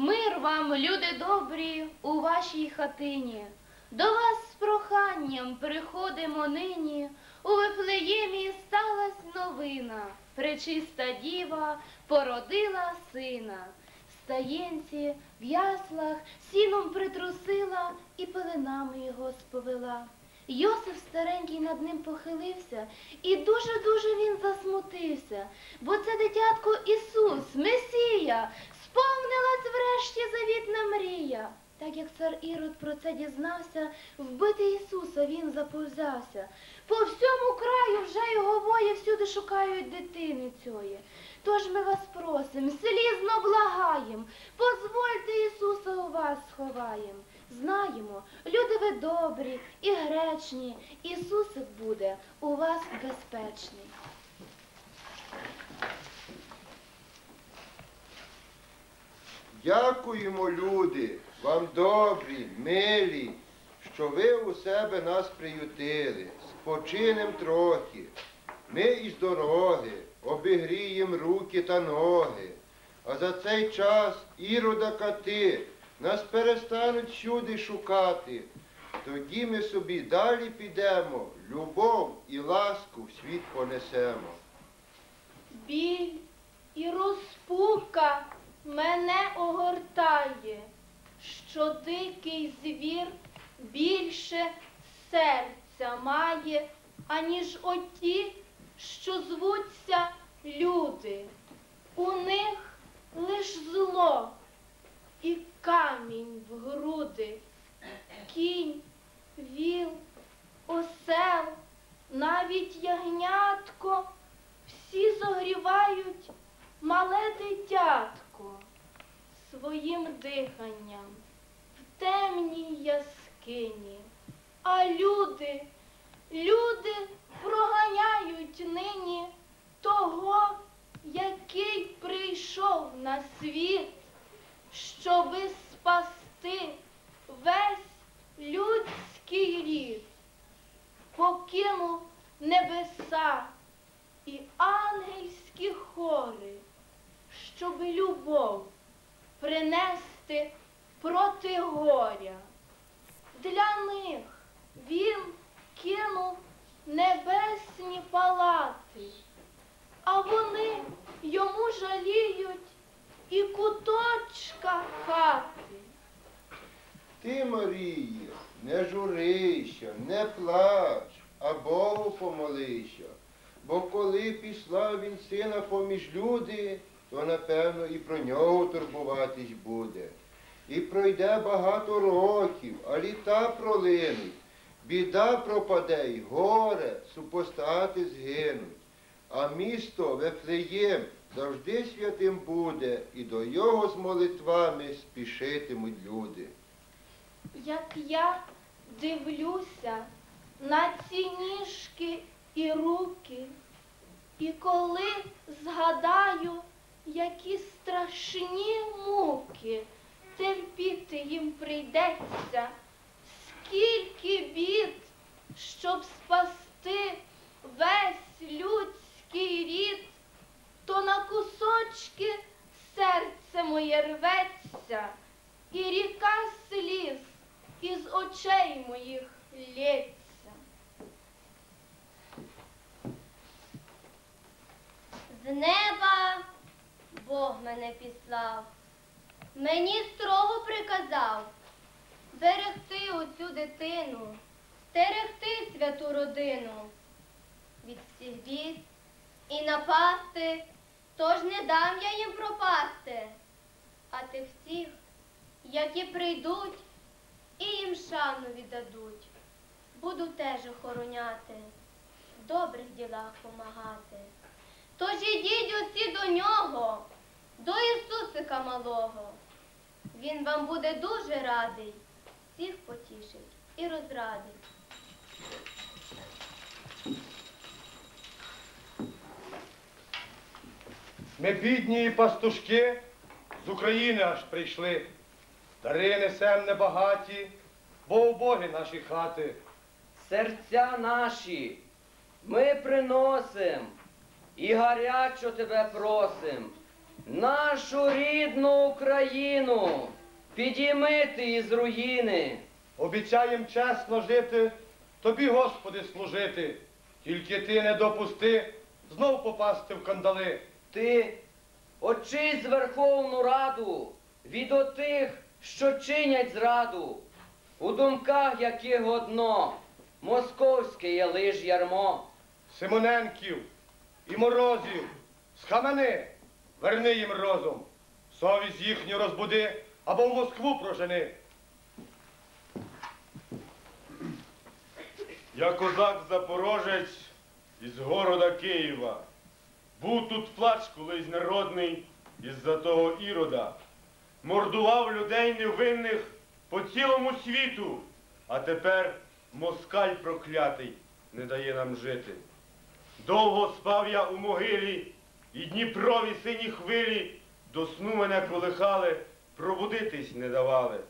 Мир вам, люди добрі, у вашій хатині. До вас з проханням приходимо нині. У Вифлеємі сталась новина. Пречиста діва породила сина. Стаєнці в яслах сіном притрусила і пеленами його сповела. Йосиф старенький над ним похилився, і дуже-дуже він засмутився, бо це дитятко Ісус, Месія, сповнилась врешті завітна мрія. Так як цар Ірод про це дізнався, вбити Ісуса він заповзався. По всьому краю вже його воє всюди шукають дитини цієї. Тож ми вас просим, слізно благаєм, позвольте Ісуса у вас сховаєм. Знаємо, люди ви добрі і гречні, Ісусик буде у вас безпечний. Дякуємо, люди, вам добрі, милі, що ви у себе нас приютили. Спочинем трохи. Ми із дороги обігрієм руки та ноги. А за цей час ірода кати нас перестануть всюди шукати. Тоді ми собі далі підемо, любов і ласку в світ понесемо. Біль і розпука мене огортає, що дикий звір більше серця має, аніж оті, що звуться люди. У них лиш зло і камінь в груди, кінь, віл, осел, навіть ягнятко всі зогрівають мале дитятко своїм диханням в темній яскині. А люди, люди проганяють нині того, який прийшов на світ, щоби спасти весь людський рід, покинув небеса і ангельські хори, щоби любов принести проти горя. Для них він кинув небесні палати, а вони йому жаліють і куточка хати. Ти, Марія, не журися, не плач, а Богу помолися. Бо коли післав він сина поміж люди, то напевно і про нього турбуватись буде. І пройде багато років, а літа пролинуть. Біда пропаде, й горе, супостати згинуть. А місто Вефлеєм завжди святим буде, і до його з молитвами спішитимуть люди. Як я дивлюся на ці ніжки і руки, і коли згадаю, які страшні муки терпіти їм прийдеться, скільки бід, щоб спасти весь людський рід, то на кусочки серце моє рветься, і ріка сліз із очей моїх лється. З неба Бог мене післав, мені строго приказав берегти оцю дитину, стерегти святу родину від всіх бід і напасти, тож не дам я їм пропасти, а тих всіх, які прийдуть і їм шану віддадуть, буду теж охороняти, в добрих ділах помагати. Тож ідіть усі до нього, до Ісусика малого. Він вам буде дуже радий, всіх потішить і розрадить. Ми бідні і пастушки з України аж прийшли. Дари несем небагаті, бо убогі наші хати. серця наші, ми приносим і гарячо тебе просим. Нашу рідну Україну підіймити із руїни. Обіцяєм чесно жити, тобі, Господи, служити. Тільки ти не допусти знов попасти в кандали. Ти очись Верховну Раду від отих, що чинять зраду, у думках яких одно, московське є лиш ярмо. Симоненків і морозів, схамени, верни їм розум, совість їхню розбуди або в Москву прожени. Я козак Запорожець із города Києва. Був тут плач колись народний із-за того ірода. Мордував людей невинних по цілому світу, а тепер москаль проклятий не дає нам жити. Довго спав я у могилі, і Дніпрові сині хвилі до сну мене колихали, пробудитись не давали.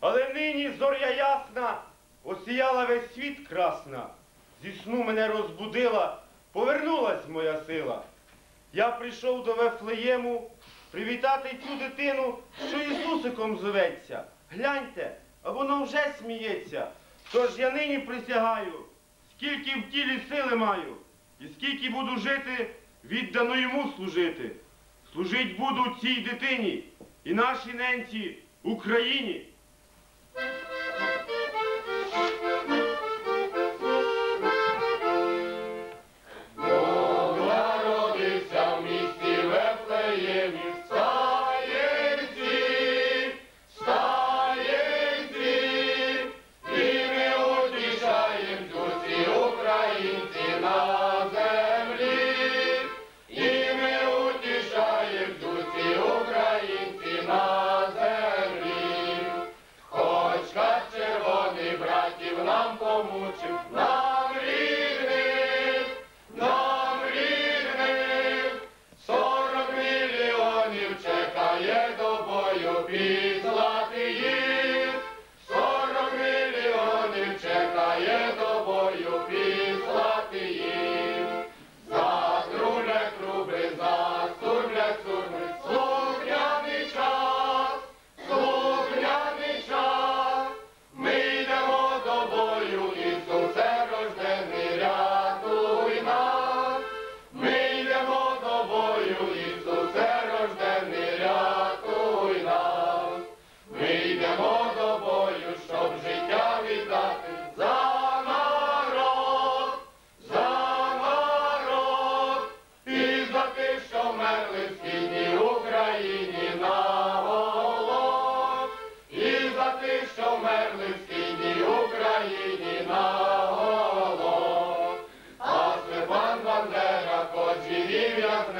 Але нині зоря ясна, осіяла весь світ красна. Зі сну мене розбудила, повернулась моя сила. Я прийшов до Вефлеєму привітати цю дитину, що Ісусиком зоветься. Гляньте, а воно вже сміється. Тож я нині присягаю, скільки в тілі сили маю, і скільки буду жити, віддано йому служити. Служить буду цій дитині і нашій ненці Україні.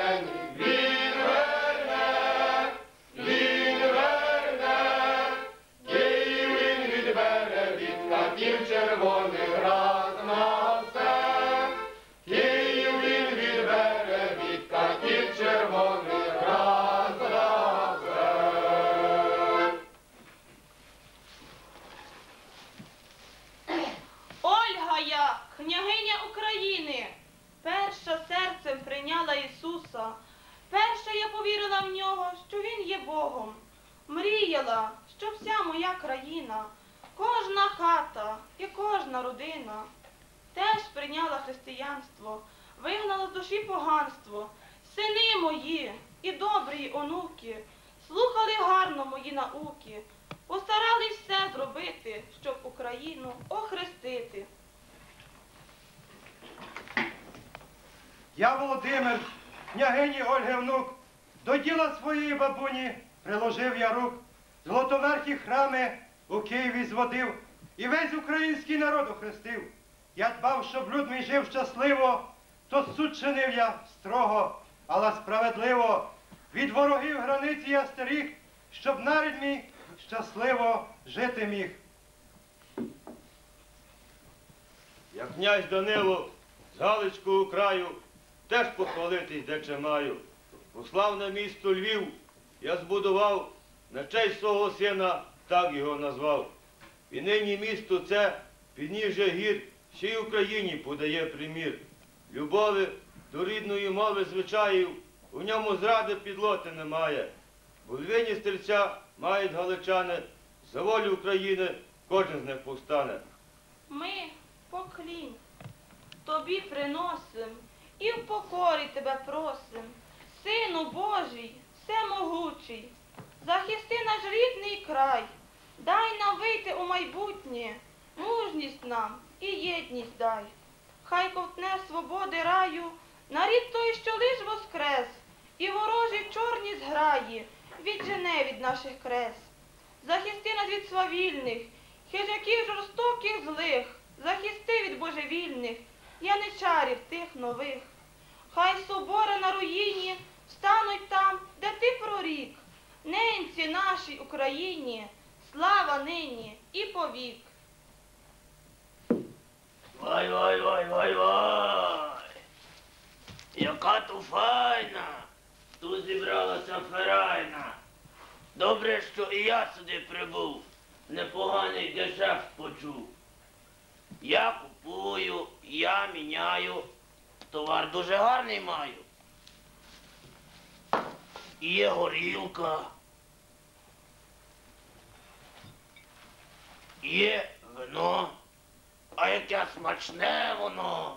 alegria. Науки, постарались все зробити, щоб Україну охрестити. Я, Володимир, княгині Ольги внук, до діла своєї бабуні приложив я рук, золотоверхі храми у Києві зводив і весь український народ охрестив. Я дбав, щоб люд мій жив щасливо, то суд чинив я строго, але справедливо. Від ворогів границі я стеріг, щоб нарід мій щасливо жити міг. Я князь Данило з Галицького краю теж похвалитись дече маю. У славне місто Львів я збудував на честь свого сина, так його назвав. І нині місто це підніжжя гір всій Україні подає примір. Любові до рідної мови звичаїв у ньому зради підлоти немає. В Львині стрільця мають галичани, за волю України кожен з них повстане. Ми поклінь тобі приносим і в покорі тебе просим. Сину Божий, всемогучий, захисти наш рідний край, дай нам вийти у майбутнє, мужність нам і єдність дай. Хай ковтне свободи раю, нарід той, що лиш воскрес, і ворожі чорні зграї віджене від наших крес. Захисти нас від свавільних, хижаків жорстоких злих, захисти від божевільних, яничарів тих нових. Хай собори на руїні встануть там, де ти прорік. Ненці нашій Україні, слава нині і повік. Вай, вай, вай, вай, вай. Яка ту файна. Тут зібралася ферайна. Добре, що і я сюди прибув. Непоганий гешефт почув. Я купую, я міняю. Товар дуже гарний маю. Є горілка. Є вино. А яке смачне воно.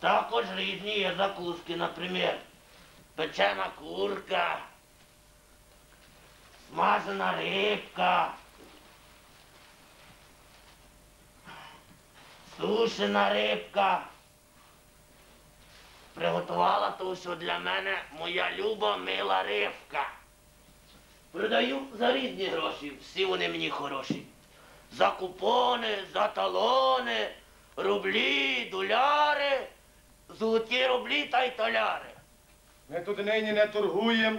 Також різні є закуски, наприклад, печена курка, смажена рибка, сушена рибка. Приготувала все для мене моя люба мила рибка. Продаю за різні гроші, всі вони мені хороші за купони, за талони, рублі, доляри, золоті рублі та й толяри. Ми тут нині не торгуємо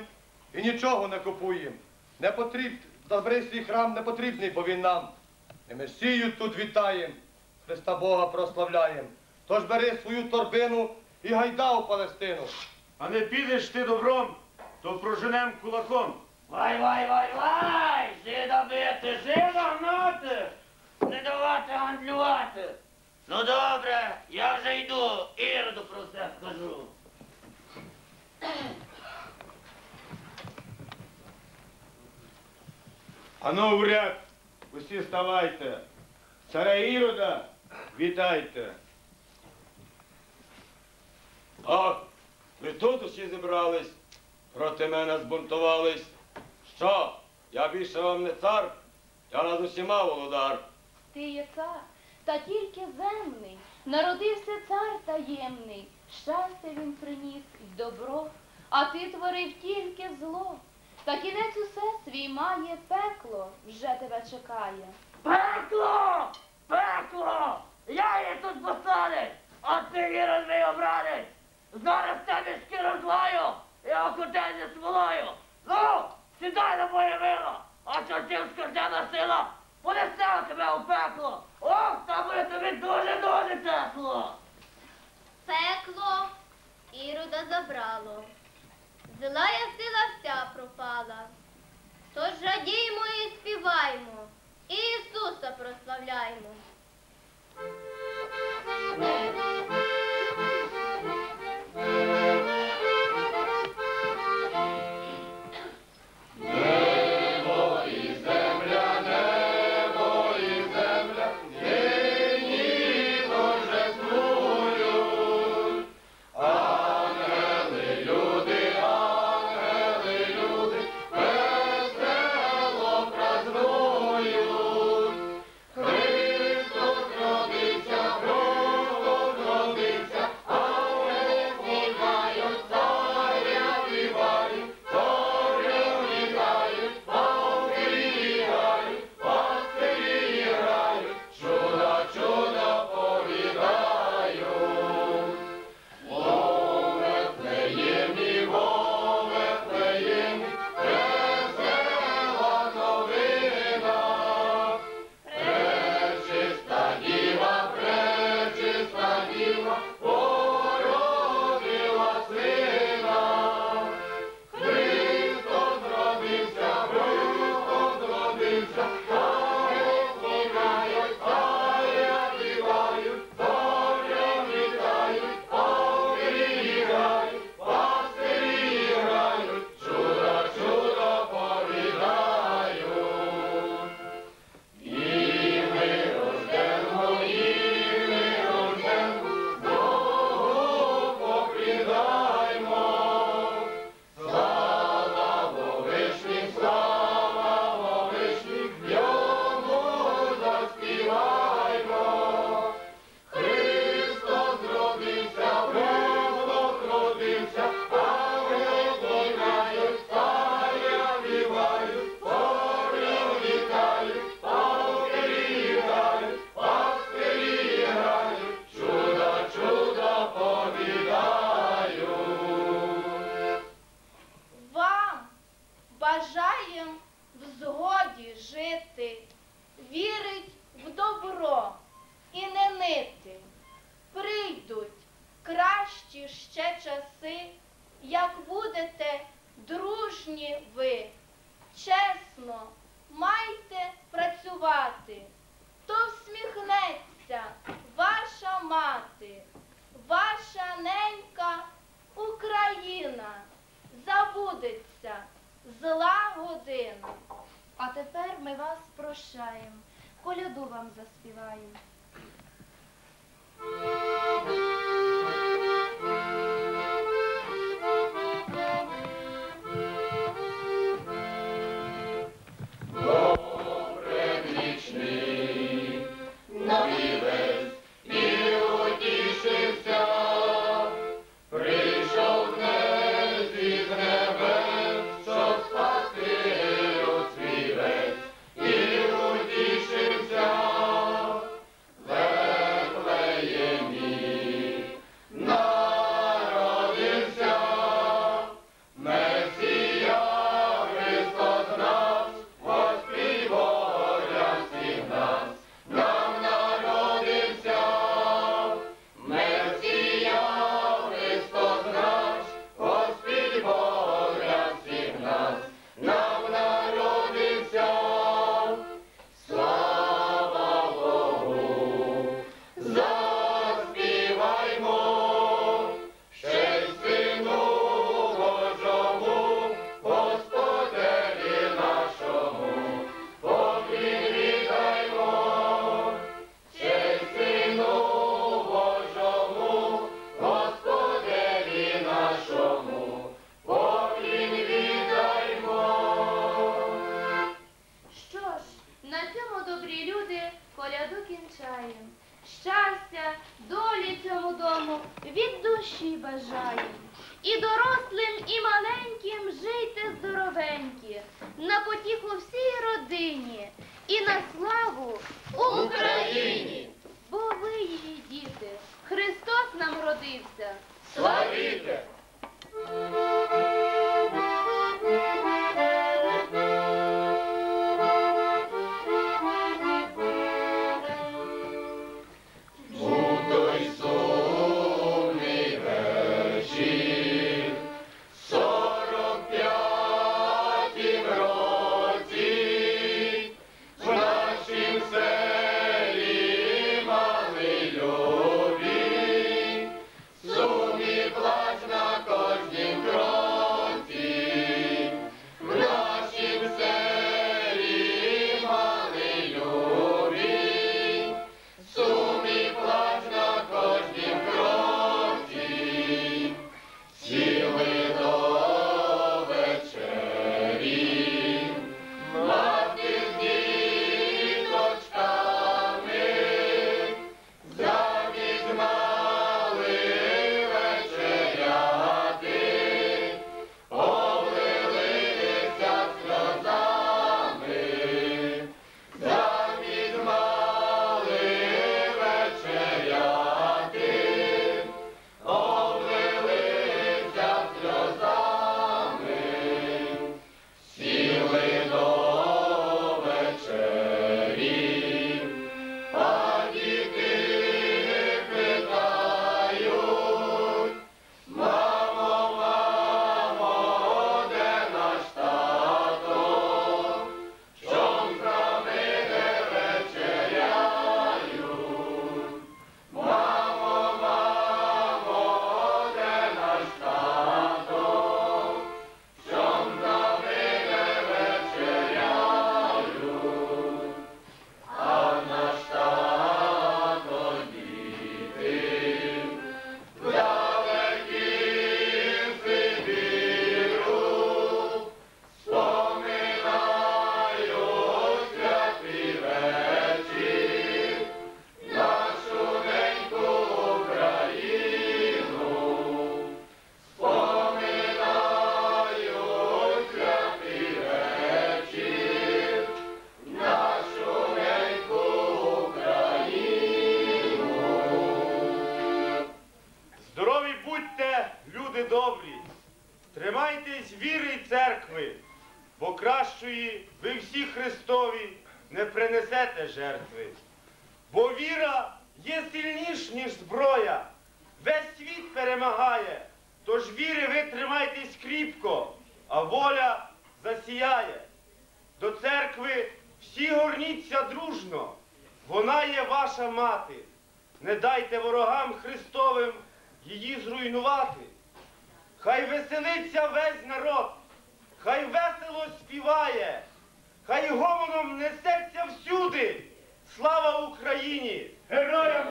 і нічого не купуємо. Не потріб, добрий свій храм не потрібний, бо він нам. І Месію тут вітаєм, Христа Бога прославляєм. Тож бери свою торбину і гайда у Палестину. А не підеш ти добром, то проженем кулаком. Вай, вай, вай, вай! Жида бити, жида гнати, не давати гандлювати. Ну добре, я вже йду, Іроду про все скажу. Ану в ряд, усі ставайте. Царя Ірода, вітайте. Ах, ви тут усі зібрались, проти мене збунтувались. Що? Я більше вам не цар, я над усіма володар. Ти є цар, та тільки земний, народився цар таємний, щастя він приніс і добро, а ти творив тільки зло. Та кінець усе свій має пекло, вже тебе чекає. Пекло! Пекло! Я її тут посадить, а ти її розбий обранець. Зараз тебе шкіру злаю і окутаю смолою. Ну, сідай на моє мило, а чортів скажена сила понесе тебе у пекло. Ох, там буде тобі дуже-дуже тепло. Пекло Ірода забрало. Злая сила вся пропала. Тож радіймо і співаймо, і Ісуса прославляймо. на славу Україні! Бо ви її діти. Христос нам родився. Славіте! принесете жертви. Бо віра є сильніш, ніж зброя. Весь світ перемагає, тож віри ви тримайтесь кріпко, а воля засіяє. До церкви всі горніться дружно. Вона є ваша мати. Не дайте ворогам Христовим її зруйнувати. Хай веселиться весь народ, хай весело співає хай гомоном несеться всюди. Слава Україні! Героям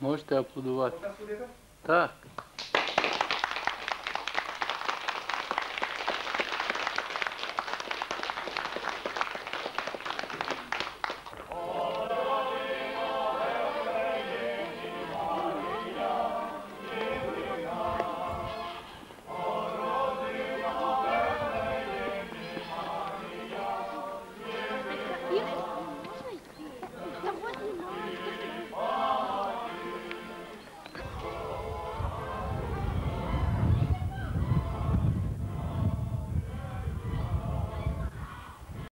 Можете аплодувати. Так.